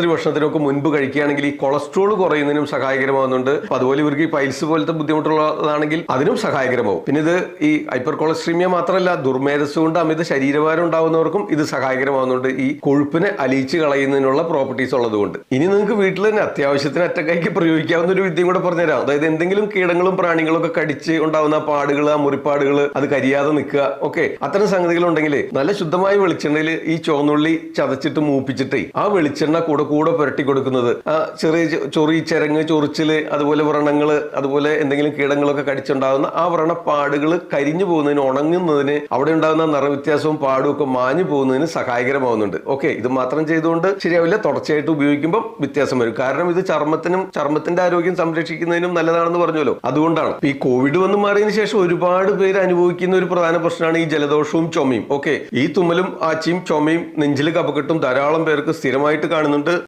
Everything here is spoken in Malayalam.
രാത്രി വർഷത്തിനൊക്കെ മുൻപ് കഴിക്കുകയാണെങ്കിൽ ഈ കൊളസ്ട്രോൾ കുറയുന്നതിനും സഹായകരമാകുന്നുണ്ട് അതുപോലെ ഇവർക്ക് ഈ പൈൽസ് പോലത്തെ ബുദ്ധിമുട്ടുള്ളതാണെങ്കിൽ അതിനും സഹായകരമാവും. പിന്നെ ഇത് ഈ ഹൈപ്പർ കൊളസ്ട്രീമിയ മാത്രമല്ല ദുർമേധസ് കൊണ്ട് അമിത ശരീരഭാരം ഉണ്ടാകുന്നവർക്കും ഇത് സഹായകരമാകുന്നുണ്ട് ഈ കൊഴുപ്പിനെ അലിയിച്ച് കളയുന്നതിനുള്ള പ്രോപ്പർട്ടീസ് ഉള്ളതുകൊണ്ട്. ഇനി നിങ്ങൾക്ക് വീട്ടിൽ തന്നെ അത്യാവശ്യത്തിന് അറ്റക്കൈക്ക് പ്രയോഗിക്കാവുന്ന ഒരു വിദ്യയും കൂടെ പറഞ്ഞുതരാം. അതായത് എന്തെങ്കിലും കീടങ്ങളും പ്രാണികളും ഒക്കെ കടിച്ച് ഉണ്ടാവുന്ന പാടുകൾ ആ മുറിപ്പാടുകൾ അത് കരിയാതെ നിൽക്കുക ഓക്കെ. അത്തരം സംഗതികൾ ഉണ്ടെങ്കിൽ നല്ല ശുദ്ധമായ വെളിച്ചെണ്ണയിൽ ഈ ചുവന്നുള്ളി ചതച്ചിട്ട് മൂപ്പിച്ചിട്ട് ആ വെളിച്ചെണ്ണ കൂടെ കൂടെ പുരട്ടി കൊടുക്കുന്നത്. ആ ചെറിയ ചൊറി ചരങ്ങ് ചൊറിച്ചിൽ അതുപോലെ വ്രണങ്ങൾ അതുപോലെ എന്തെങ്കിലും കീടങ്ങളൊക്കെ കടിച്ചുണ്ടാകുന്ന ആ വ്രണപ്പാടുകൾ കരിഞ്ഞു പോകുന്നതിന് ഉണങ്ങുന്നതിന് അവിടെ ഉണ്ടാകുന്ന നിറവ്യത്യാസവും പാടും ഒക്കെ മാഞ്ഞു പോകുന്നതിന് സഹായകരമാവുന്നുണ്ട്. ഓക്കെ ഇത് മാത്രം ചെയ്തുകൊണ്ട് ശരിയാവില്ല. തുടർച്ചയായിട്ട് ഉപയോഗിക്കുമ്പോൾ വ്യത്യാസം വരും. കാരണം ഇത് ചർമ്മത്തിനും ചർമ്മത്തിന്റെ ആരോഗ്യം സംരക്ഷിക്കുന്നതിനും നല്ലതാണെന്ന് പറഞ്ഞല്ലോ. അതുകൊണ്ടാണ്. ഈ കോവിഡ് വന്ന് മാറിയതിനു ശേഷം ഒരുപാട് പേര് അനുഭവിക്കുന്ന ഒരു പ്രധാന പ്രശ്നമാണ് ഈ ജലദോഷവും ചുമയും. ഓക്കെ ഈ തുമ്മലും ആച്ചിയും ചുമയും നെഞ്ചിൽ കപക്കെട്ടും ധാരാളം പേർക്ക് സ്ഥിരമായിട്ട് കാണുന്നുണ്ട്.